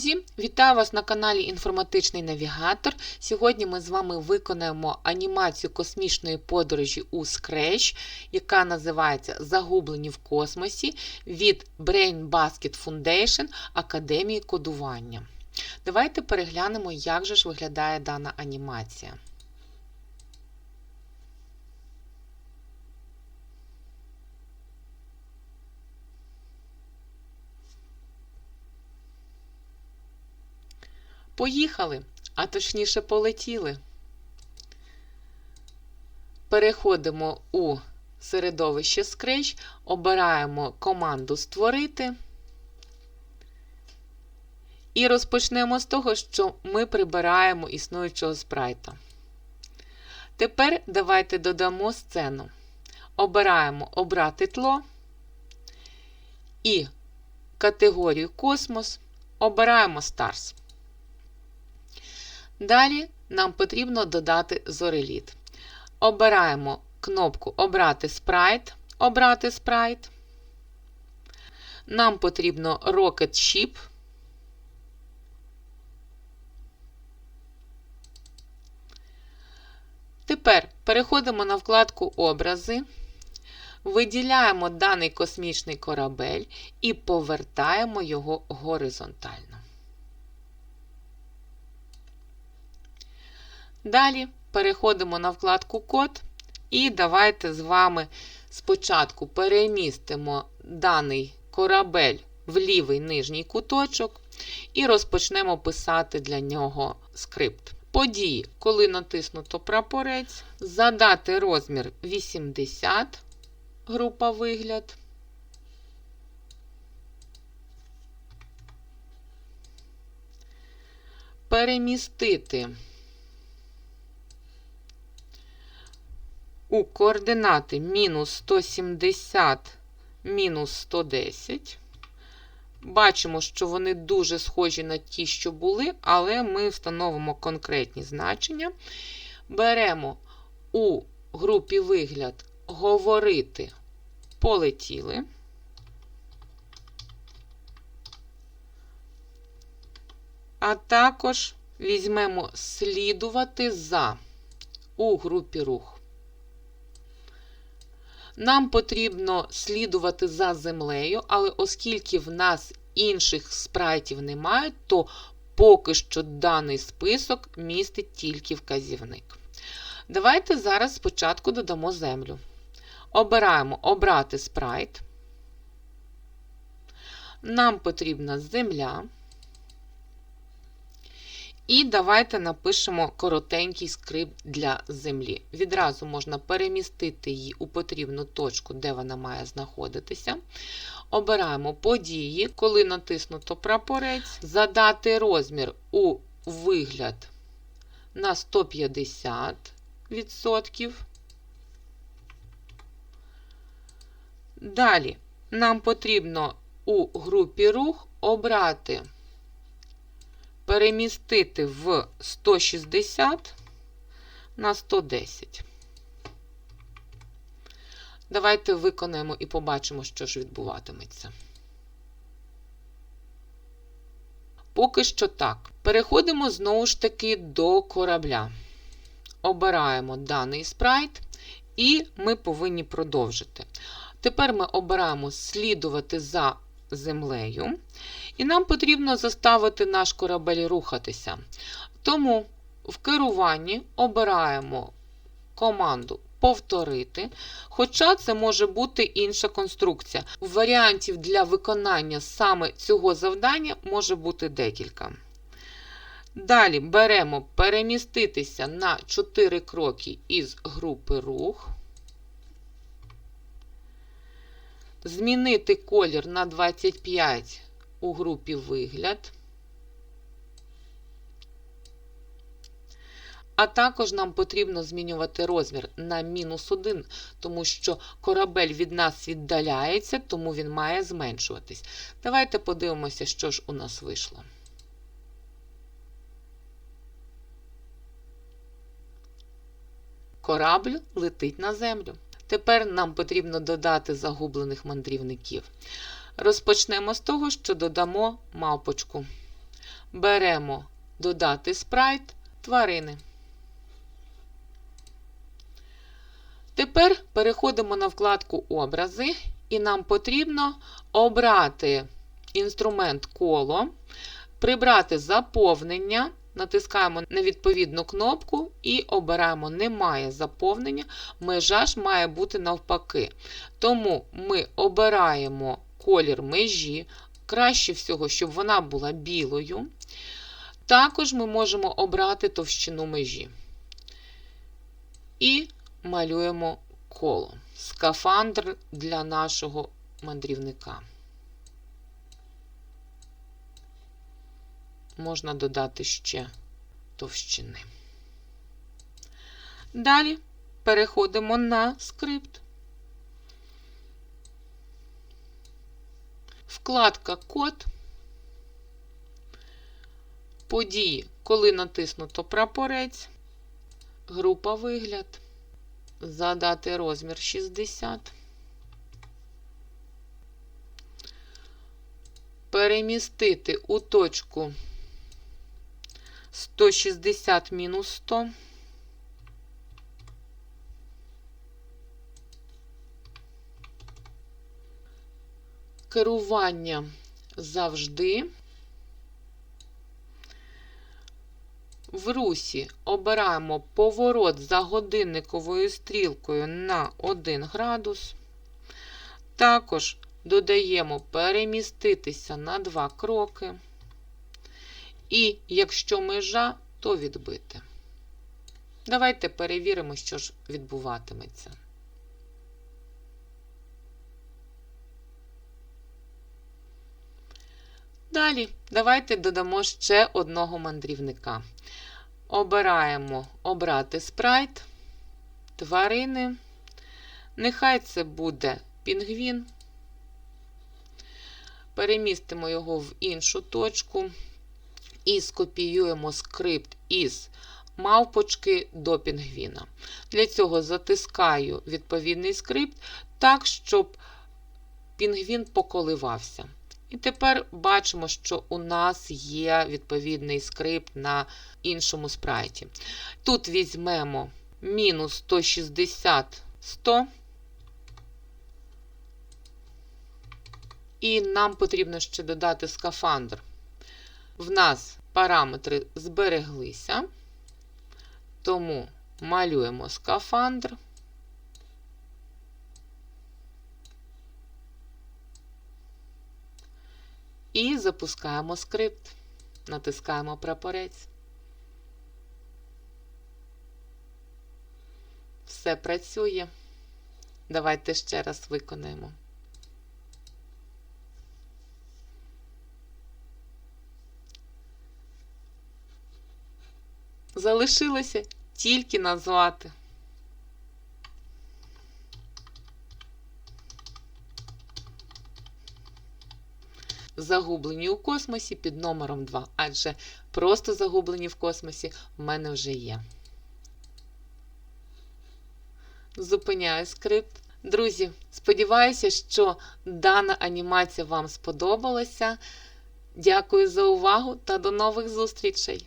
Друзі, вітаю вас на каналі Інформатичний Навігатор. Сьогодні ми з вами виконаємо анімацію космічної подорожі у Scratch, яка називається Загублені в космосі від Brain Basket Foundation Академії кодування. Давайте переглянемо, як же ж виглядає дана анімація. Поїхали, а точніше полетіли. Переходимо у середовище Scratch, обираємо команду Створити. І розпочнемо з того, що ми прибираємо існуючого спрайта. Тепер давайте додамо сцену. Обираємо Обрати тло і категорію Космос. Обираємо Stars. Далі нам потрібно додати зореліт. Обираємо кнопку Обрати спрайт. Обрати спрайт. Нам потрібно Rocket Ship. Тепер переходимо на вкладку Образи, виділяємо даний космічний корабель і повертаємо його горизонтально. Далі переходимо на вкладку Код і давайте з вами спочатку перемістимо даний корабель в лівий нижній куточок і розпочнемо писати для нього скрипт. Події, коли натиснуто прапорець, задати розмір 80, група вигляд. Перемістити у координати мінус 170 мінус 110. Бачимо, що вони дуже схожі на ті, що були, але ми встановимо конкретні значення. Беремо у групі вигляд говорити полетіли. А також візьмемо слідувати за у групі рух. Нам потрібно слідувати за землею, але оскільки в нас інших спрайтів немає, то поки що даний список містить тільки вказівник. Давайте зараз спочатку додамо землю. Обираємо Обрати спрайт. Нам потрібна земля. І давайте напишемо коротенький скрипт для землі. Відразу можна перемістити її у потрібну точку, де вона має знаходитися. Обираємо події, коли натиснуто прапорець, задати розмір у вигляд на 150%. Далі нам потрібно у групі рух обрати перемістити в 160 на 110. Давайте виконаємо і побачимо, що ж відбуватиметься. Поки що так. Переходимо знову ж таки до корабля. Обираємо даний спрайт, і ми повинні продовжити. Тепер ми обираємо слідувати за землею. І нам потрібно заставити наш корабель рухатися. Тому в керуванні обираємо команду Повторити, хоча це може бути інша конструкція. Варіантів для виконання саме цього завдання може бути декілька. Далі беремо переміститися на 4 кроки із групи рух. Змінити колір на 25 у групі вигляд. А також нам потрібно змінювати розмір на мінус 1, тому що корабель від нас віддаляється, тому він має зменшуватись. Давайте подивимося, що ж у нас вийшло. Корабль летить на землю. Тепер нам потрібно додати загублених мандрівників. Розпочнемо з того, що додамо мавпочку. беремо додати спрайт тварини. Тепер переходимо на вкладку Образи, і нам потрібно обрати інструмент коло, прибрати заповнення, натискаємо на відповідну кнопку і обираємо Немає заповнення. Межа ж має бути навпаки. Тому ми обираємо колір межі, краще всього, щоб вона була білою. Також ми можемо обрати товщину межі. І малюємо коло. Скафандр для нашого мандрівника. Можна додати ще товщини. Далі переходимо на скрипт. Вкладка Код. Події, коли натиснуто прапорець, група вигляд, задати розмір 60, перемістити у точку 160 мінус 100. Керування завжди. В русі обираємо поворот за годинниковою стрілкою на 1 градус. Також додаємо переміститися на 2 кроки. І якщо межа, то відбити. Давайте перевіримо, що ж відбуватиметься. Далі давайте додамо ще одного мандрівника. Обираємо обрати спрайт, тварини. Нехай це буде пінгвін. Перемістимо його в іншу точку і скопіюємо скрипт із мавпочки до пінгвіна. Для цього затискаю відповідний скрипт так, щоб пінгвін поколивався. І тепер бачимо, що у нас є відповідний скрипт на іншому спрайті. Тут візьмемо мінус 160 100. І нам потрібно ще додати скафандр. В нас параметри збереглися, тому малюємо скафандр. І запускаємо скрипт. Натискаємо прапорець. Все працює. Давайте ще раз виконаємо. Залишилося тільки назвати. Загублені у космосі під номером 2, адже просто загублені в космосі в мене вже є. Зупиняю скрипт. Друзі, сподіваюся, що дана анімація вам сподобалася. Дякую за увагу та до нових зустрічей!